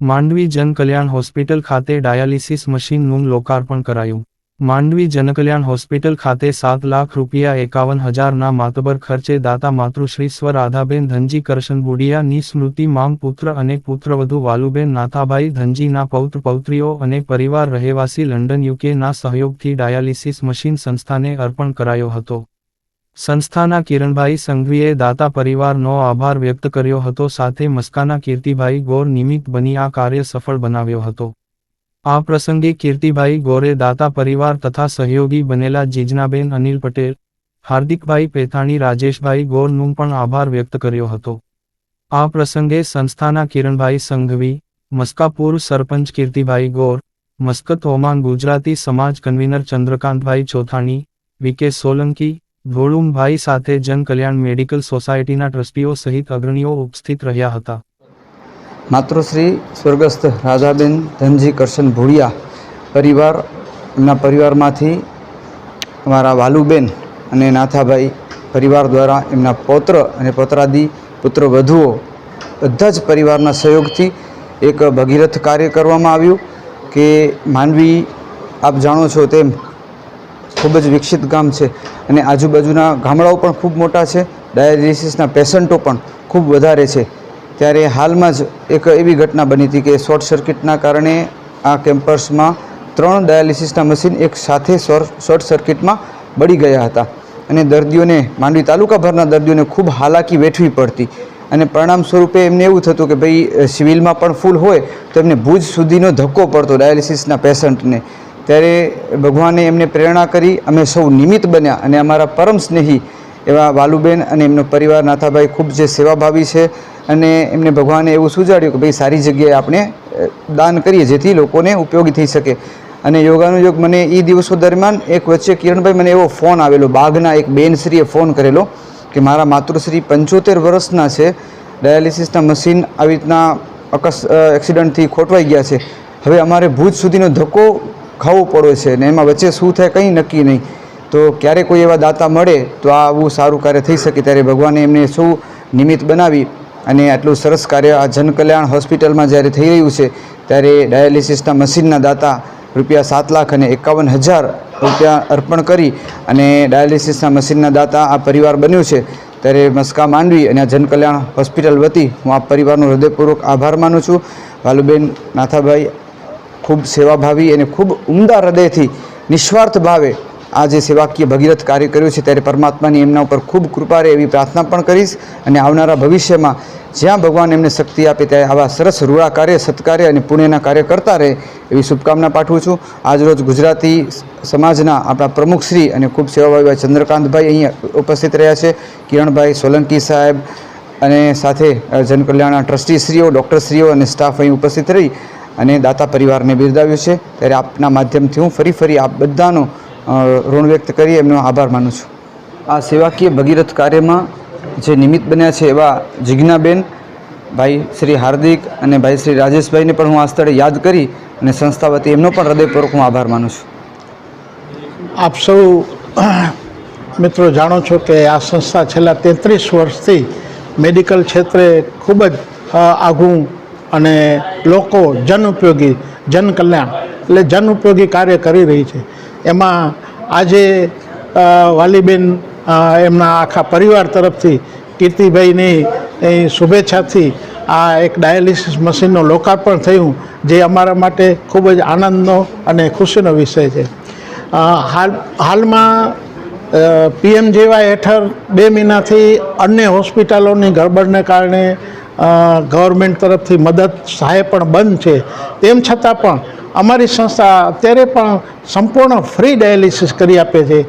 Mandvi Jankalyan hospital ખાતે dialysis મશીનનું લોકાર્પણ કરાયું. માંડવી જનકલ્યાણ હોસ્પિટલ ખાતે સાત લાખ રૂપિયા એકાવન હજારના માતબર ખર્ચે દાતા માતૃશ્રી સ્વ રાધાબેન ધનજી કરશન સ્મૃતિ માંગ પુત્ર અને પુત્રવધુ વાલુબેન નાથાભાઈ ધનજીના પૌત્ર પૌત્રીઓ અને પરિવાર રહેવાસી લંડન યુકેના સહયોગથી ડાયાલિસિસ મશીન સંસ્થાને અર્પણ કરાયો હતો. સંસ્થાના કિરણભાઈ સંઘવીએ દાતા પરિવારનો આભાર વ્યક્ત કર્યો હતો. સાથે મસ્કાના કીર્તિભાઈ ગોર નિમિત્ત બની આ કાર્ય સફળ બનાવ્યો હતો. આ પ્રસંગે કીર્તિભાઈ ગોરે દાતા પરિવાર તથા સહયોગી બનેલા જીજનાબેન અનિલ પટેલ, હાર્દિકભાઈ પેથાણી, રાજેશભાઈ ગોરનું પણ આભાર વ્યક્ત કર્યો હતો. આ પ્રસંગે સંસ્થાના Kiranbhai Sanghvi, Maskapur sarpanch Kirtibhai Gor, Muscat Oman Gujarati Samaj convener Chandrakantbhai Chothani V K Solanki Dholumbhai સાથે જનકલ્યાણ મેડિકલ સોસાયટીના ટ્રસ્ટીઓ સહિત અગ્રણીઓ ઉપસ્થિત રહ્યા હતા. માતૃશ્રી સ્વર્ગસ્થ રાજાબેન ધનજી કરશન ભુડિયા પરિવાર, એમના પરિવારમાંથી અમારા વાલુબેન અને નાથાભાઈ પરિવાર દ્વારા એમના પૌત્ર અને પૌત્રાદી પુત્ર વધુઓ બધા જ પરિવારના સહયોગથી એક ભગીરથ કાર્ય કરવામાં આવ્યું કે માનવી, આપ જાણો છો તેમ ખૂબ જ વિકસિત ગામ છે અને આજુબાજુના ગામડાઓ પણ ખૂબ મોટા છે. ડાયાલિસિસના પેશન્ટો પણ ખૂબ વધારે છે. ત્યારે હાલમાં જ એક એવી ઘટના બની હતી કે શોર્ટ સર્કિટના કારણે આ કેમ્પસમાં ત્રણ ડાયાલિસિસના મશીન એક સાથે શોર્ટ સર્કિટમાં બળી ગયા હતા. અને દર્દીઓને, માંડવી તાલુકાભરના દર્દીઓને ખૂબ હાલાકી વેઠવી પડતી. અને પરિણામ સ્વરૂપે એમને એવું થતું કે ભાઈ, સિવિલમાં પણ ફૂલ હોય તો એમને ભુજ સુધીનો ધક્કો પડતો ડાયાલિસિસના પેશન્ટને. ત્યારે ભગવાને એમને પ્રેરણા કરી, અમે સૌ નિમિત્ત બન્યા અને અમારા પરમ સ્નેહી એવા વાલુબેન અને એમનો પરિવાર નાથાભાઈ ખૂબ જે સેવાભાવી છે અને એમને ભગવાને એવું સુજાડ્યું કે ભાઈ સારી જગ્યાએ આપણે દાન કરીએ જેથી લોકોને ઉપયોગી થઈ શકે. અને યોગાનુયોગ મને એ દિવસો દરમિયાન એક વચ્ચે કિરણભાઈ મને એવો ફોન આવેલો બાઘના એક બેનશ્રીએ ફોન કરેલો કે મારા માતૃશ્રી પંચોતેર વર્ષના છે, ડાયાલિસિસના મશીન આવી રીતના અકસ એક્સિડન્ટથી ખોટવાઈ ગયા છે. હવે અમારે ભુજ સુધીનો ધક્કો ખાવો પડે છે ને એમાં વચ્ચે શું થાય કંઈ નક્કી નહીં. તો ક્યારે કોઈ એવા દાતા મળે તો આ આવું સારું કાર્ય થઈ શકે ત્યારે ભગવાને એમને શું નિમિત્ત બનાવી અને આટલું સરસ કાર્ય આ જનકલ્યાણ હોસ્પિટલમાં જ્યારે થઈ રહ્યું છે, ત્યારે ડાયાલિસિસના મશીનના દાતા રૂપિયા સાત લાખ અને એકાવન હજાર રૂપિયા અર્પણ કરી અને ડાયાલિસિસના મશીનના દાતા આ પરિવાર બન્યું છે. ત્યારે મસ્કા માંડવી અને આ જનકલ્યાણ હોસ્પિટલ વતી હું આ પરિવારનો હૃદયપૂર્વક આભાર માનું છું. ભાલુબેન નાથાભાઈ ખૂબ સેવાભાવી અને ખૂબ ઉમદા હૃદયથી નિસ્વાર્થ ભાવે આ જે સેવાકીય ભગીરથ કાર્ય કર્યું છે. ત્યારે પરમાત્માની એમના ઉપર ખૂબ કૃપા રહે એવી પ્રાર્થના પણ કરીશ અને આવનારા ભવિષ્યમાં જ્યાં ભગવાન એમને શક્તિ આપે ત્યારે આવા સરસ રૂળા કાર્ય સત્કાર્ય અને પુણ્યના કાર્ય કરતા રહે એવી શુભકામના પાઠવું છું. આજરોજ ગુજરાતી સમાજના આપણા પ્રમુખશ્રી અને ખૂબ સેવાભાવી ચંદ્રકાંતભાઈ અહીંયા ઉપસ્થિત રહ્યા છે. કિરણભાઈ સોલંકી સાહેબ અને સાથે અ, જનકલ્યાણના ટ્રસ્ટીશ્રીઓ ડૉક્ટરશ્રીઓ અને સ્ટાફ અહીં ઉપસ્થિત રહી. અને દાતા પરિવારને બિરદાવ્યું છે. ત્યારે આપના માધ્યમથી હું ફરી ફરી આપ બધાનો ઋણ વ્યક્ત કરી એમનો આભાર માનું છું. આ સેવાકીય ભગીરથ કાર્યમાં જે નિમિત્ત બન્યા છે એવા જિજ્ઞાબેન, ભાઈ શ્રી હાર્દિક અને ભાઈ શ્રી રાજેશભાઈને પણ હું આ સ્થળે યાદ કરી અને સંસ્થા વતી એમનો પણ હૃદયપૂર્વક હું આભાર માનું છું. આપ સૌ, મિત્રો, જાણો છો કે આ સંસ્થા છેલ્લા તેત્રીસ વર્ષથી મેડિકલ ક્ષેત્રે ખૂબ જ આઘું અને લોકો જન ઉપયોગી, જન કલ્યાણ, એટલે જન ઉપયોગી કાર્ય કરી રહી છે. એમાં આજે વાલીબેન એમના આખા પરિવાર તરફથી કીર્તિભાઈની એ શુભેચ્છાથી આ એક ડાયાલિસિસ મશીનનું લોકાર્પણ થયું, જે અમારા માટે ખૂબ જ આનંદનો અને ખુશીનો વિષય છે. હાલ, હાલમાં પીએમજેવાય હેઠળ બે મહિનાથી અન્ય હોસ્પિટલોની ગડબડને કારણે ગવર્મેન્ટ તરફથી મદદ સહાય પણ બંધ છે. તેમ છતાં પણ અમારી સંસ્થા અત્યારે પણ સંપૂર્ણ ફ્રી ડાયાલિસિસ કરી આપે છે.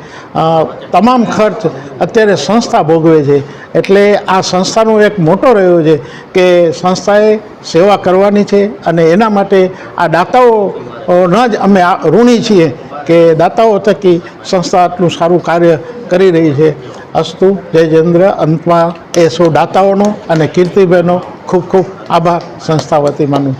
તમામ ખર્ચ અત્યારે સંસ્થા ભોગવે છે. એટલે આ સંસ્થાનો એક મોટો રહ્યો છે કે સંસ્થાએ સેવા કરવાની છે અને એના માટે આ દાતાઓ ન જ અમે ઋણી છીએ કે દાતાઓ થકી સંસ્થા આટલું સારું કાર્ય કરી રહી છે. અસ્તુ, જય જયેન્દ્ર, અંતમાં એ સૌ દાતાઓનો અને કીર્તિબેનનો ખૂબ ખૂબ આભાર સંસ્થા વતી માનું